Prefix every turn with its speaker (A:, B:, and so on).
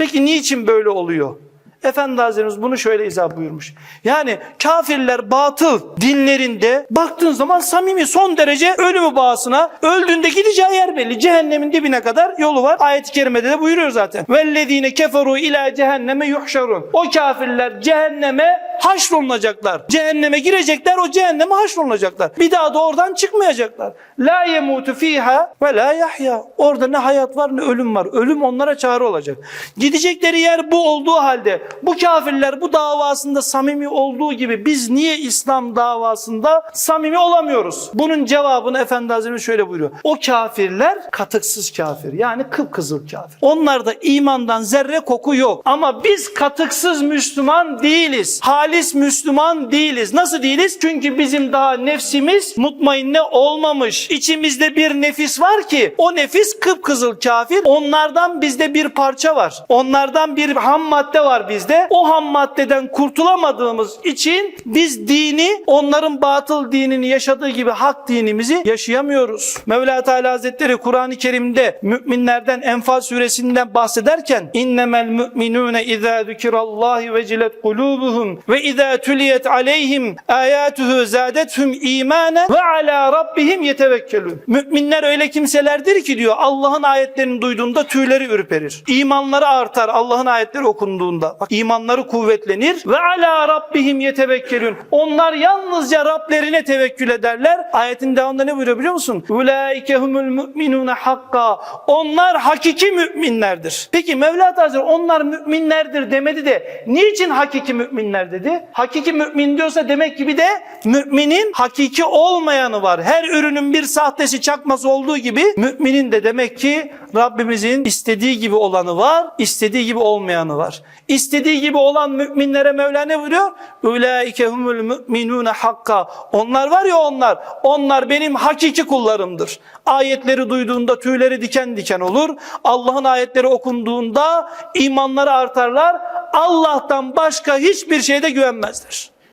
A: Peki niçin böyle oluyor? Efendi Hazretimiz bunu şöyle izah buyurmuş. Yani kafirler batıl dinlerinde baktığın zaman samimi son derece ölümü bağısına öldüğünde gideceği yer belli. Cehennemin dibine kadar yolu var. Ayet-i kerimede de buyuruyor zaten. Vellezine keferu ila cehenneme yuhşarun. O kafirler cehenneme haşrolunacaklar. Cehenneme girecekler o cehenneme haşrolunacaklar. Bir daha da oradan çıkmayacaklar. La yemutu fiha ve la yahya. Orada ne hayat var ne ölüm var. Ölüm onlara çağrı olacak. Gidecekleri yer bu olduğu halde bu kafirler bu davasında samimi olduğu gibi biz niye İslam davasında samimi olamıyoruz? Bunun cevabını Efendi Hazretleri şöyle buyuruyor. O kafirler katıksız kafir yani kıpkızıl kafir. Onlarda imandan zerre koku yok. Ama biz katıksız Müslüman değiliz. Halis Müslüman değiliz. Nasıl değiliz? Çünkü bizim daha nefsimiz mutmainne olmamış. İçimizde bir nefis var ki o nefis kıpkızıl kafir. Onlardan bizde bir parça var. Onlardan bir ham madde var bizde. O ham maddeden kurtulamadığımız için biz dini onların batıl dinini yaşadığı gibi hak dinimizi yaşayamıyoruz. Mevla Teala Hazretleri Kur'an-ı Kerim'de müminlerden Enfal suresinden bahsederken innemel müminune izâ zükirallahi vecilet kulubuhum ve izâ tüliyet aleyhim âyâtuhu zâdethum îmâne ve alâ rabbihim yetevekkelûn. Müminler öyle kimselerdir ki diyor Allah'ın ayetlerini duyduğunda tüyleri ürperir. İmanları artar Allah'ın ayetleri okunduğunda. Bak imanları kuvvetlenir ve alâ rabbihim yetevekkelûn. Onlar yalnızca Rablerine tevekkül ederler. Ayetin devamında ne buyuruyor biliyor musun? Ulaike humul mu'minune hakka. Onlar hakiki müminlerdir. Peki Mevla Hazretleri onlar müminlerdir demedi de niçin hakiki müminler dedi? Hakiki mümin diyorsa demek ki bir de müminin hakiki olmayanı var. Her ürünün bir sahtesi çakması olduğu gibi müminin de demek ki Rabbimizin istediği gibi olanı var, istediği gibi olmayanı var. İstediği gibi olan müminlere Mevla ne buyuruyor? Ulaike humul müminune hakka. Onlar var ya onlar, onlar benim hakiki kullarımdır. Ayetleri duyduğunda tüyleri diken diken olur. Allah'ın ayetleri okunduğunda imanları artarlar. Allah'tan başka hiçbir şeyde güvenmezler.